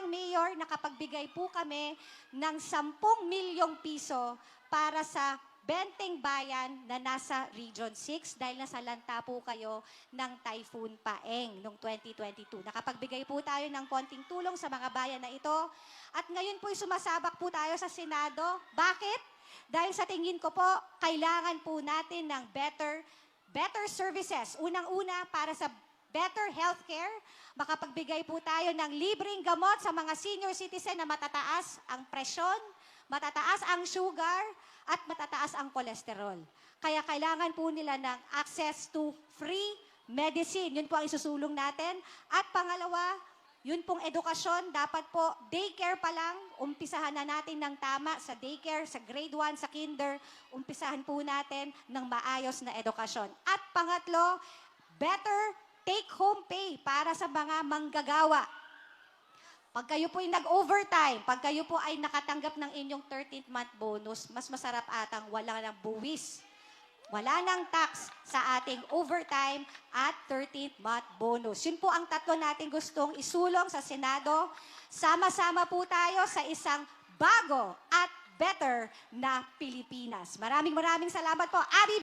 lang, Mayor, nakapagbigay po kami ng 10 milyong piso para sa Benteng Bayan na nasa Region 6 dahil nasa lanta po kayo ng Typhoon Paeng noong 2022. Nakapagbigay po tayo ng konting tulong sa mga bayan na ito. At ngayon po'y sumasabak po tayo sa Senado. Bakit? Dahil sa tingin ko po, kailangan po natin ng better better services. Unang-una para sa better healthcare, makapagbigay po tayo ng libreng gamot sa mga senior citizen na matataas ang presyon, matataas ang sugar, at matataas ang kolesterol. Kaya kailangan po nila ng access to free medicine. Yun po ang isusulong natin. At pangalawa, yun pong edukasyon, dapat po daycare pa lang, umpisahan na natin ng tama sa daycare, sa grade 1, sa kinder, umpisahan po natin ng maayos na edukasyon. At pangatlo, better take-home pay para sa mga manggagawa. Pag kayo po ay nag-overtime, pag kayo po ay nakatanggap ng inyong 13th month bonus, mas masarap atang wala ng buwis. Wala ng tax sa ating overtime at 13th month bonus. Yun po ang tatlo natin gustong isulong sa Senado. Sama-sama po tayo sa isang bago at better na Pilipinas. Maraming maraming salamat po. Abi